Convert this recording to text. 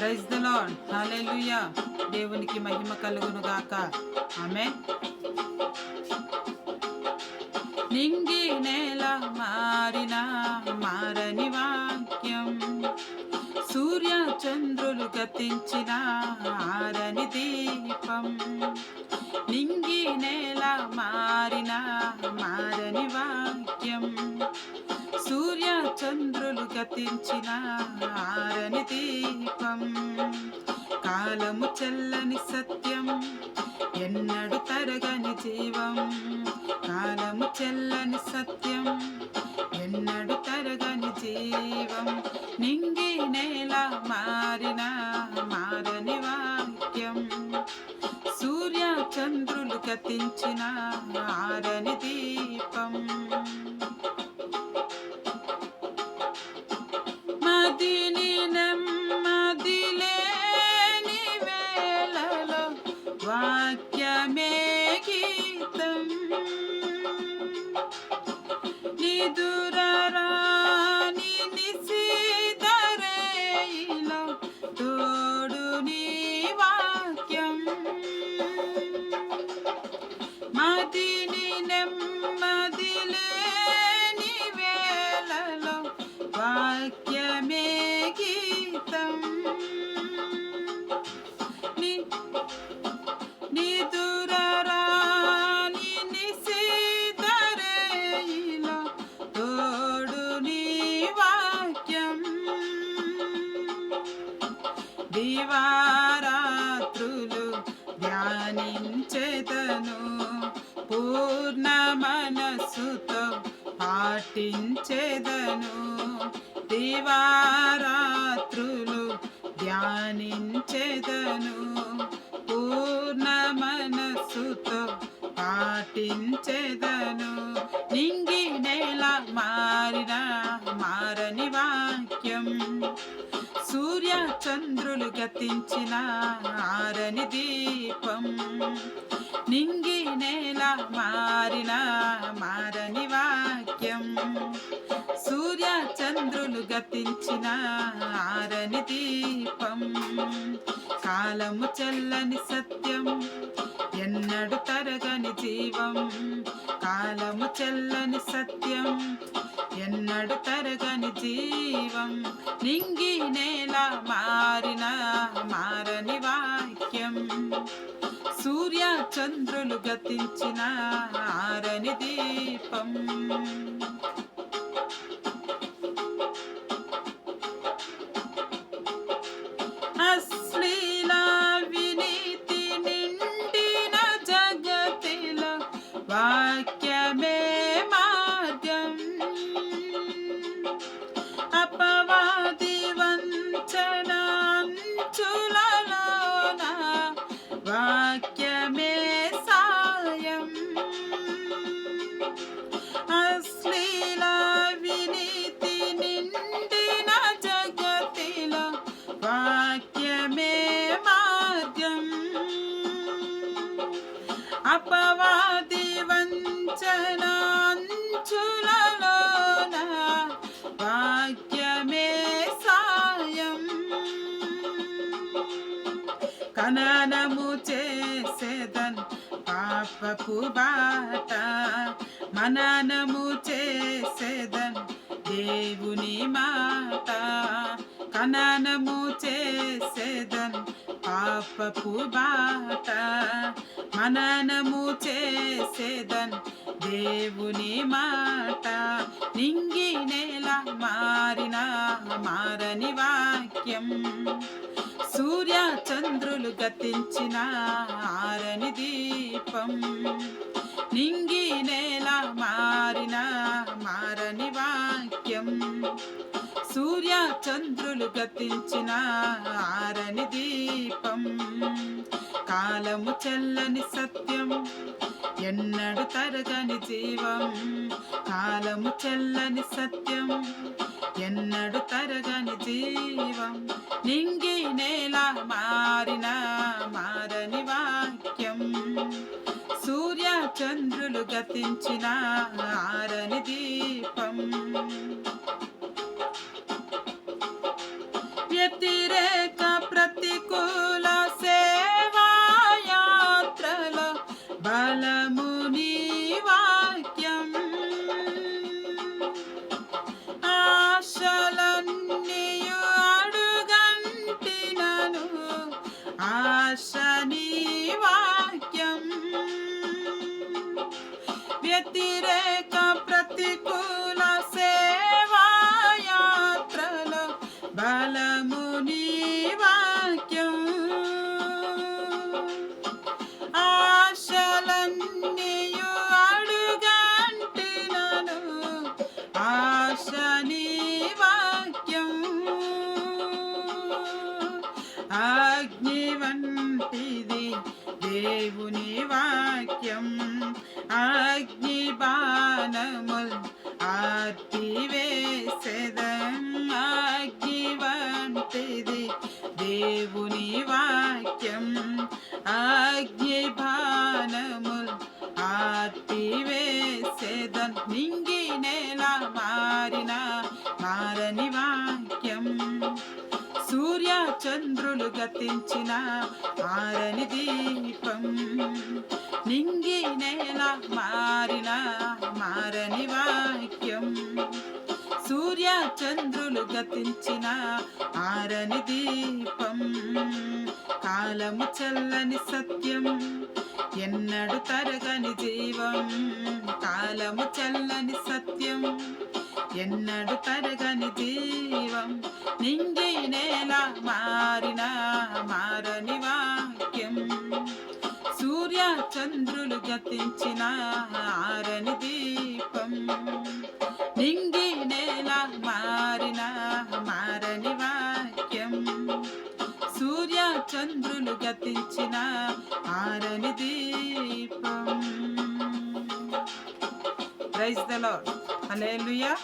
Praise the lord. హల్లెలూయా. దేవునికి మహిమ కలుగును గాక ఆమె నింగి నేల మారిన మారని వాక్యం. సూర్య చంద్రులు గతించిన ఆరని దీపం. నింగి నేల మారిన మారని వాక్యం. చంద్రులు ఆరని దీపం కాలము చెల్లని సత్యం ఎన్నడు తరగని జీవం కాలము చెల్లని సత్యం ఎన్నడు తరగని జీవం. నింగి నేల మారిన మారని వాక్యం సూర్య చంద్రులు గతించిన ఆరని దీపం. మదిని నెమ్మది లేని వేళలో వాక్యమే గీతం. ని నిదురరాని నిశిధరేయిలో తోడు నీ వాక్యం. దివారాత్రులు ధ్యానించేదను. పూర్ణ మనస్సుతో పాటించేదను. దివారాత్రులు ధ్యానించేదను. పూర్ణ మనస్సుతో పాటించెదను. నింగి నేల మారిన మారని వాక్యం. సూర్య చంద్రులు గతించిన ఆరని దీపం. నింగి నేల మారిన మారని వాక్యం. సూర్య చంద్రులు గతించిన ఆరని దీపం. కాలము చెల్లని సత్యం ఎన్నడు తరగని జీవం. కాలము చెల్లని సత్యం ఎన్నడు తరగని జీవం. నింగి నేల మారిన మారని వాక్యం. సూర్య చంద్రులు గతించిన ఆరని దీపం. అశ్లీల వినీతి నిండిన జగతిలో వాక్యమే మార్గం అపవాది వంచన అంచులలోన వాక్యమే సాయం. కననము చేసేదన్ పాపపు బాట. మననము చేసేదన్ దేవుని మాట. కననము చేసేదన్ పాపపు బాట. మననము చేసేదన్ దేవుని మాట. నింగి నేల మారిన మారని వాక్యం. చంద్రులు గతించిన ఆరని దీపం. నింగి నేల మారిన మారని వాక్యం. సూర్య చంద్రులు గతించిన ఆరని దీపం. కాలము చెల్లని సత్యం ఎన్నడు తరగని జీవం. కాలము చెల్లని సత్యం ఎన్నడు తరగని జీవం. నింగి నేల మారిన మారని వాక్యం. సూర్య చంద్రులు గతించిన ఆరని దీపం. Siete జ్ఞానముల్ ఆర్తివేసెదం అగ్ని వంటిది దేవుని వాక్యం అగ్ని బాణముల్ ఆర్తివేసెదం. నింగి నేల మారిన మారని వాక్యం సూర్య చంద్రులు గతించిన మారని దీపం. నింగి నేల మా మారిన మారని వాక్యం సూర్య చంద్రులు గతించిన ఆరని దీపం. కాలము చల్లని సత్యం ఎన్నడు తరగని జీవం. కాలము చల్లని సత్యం ఎన్నడు తరగని జీవం. నింగి నేల మారిన మార జతించిన ఆరని దీపం. నింగి నేల మారిన మారని వాక్యం. సూర్య చంద్రులు గతించిన ఆరని దీపం. Praise the lord. హల్లెలూయా.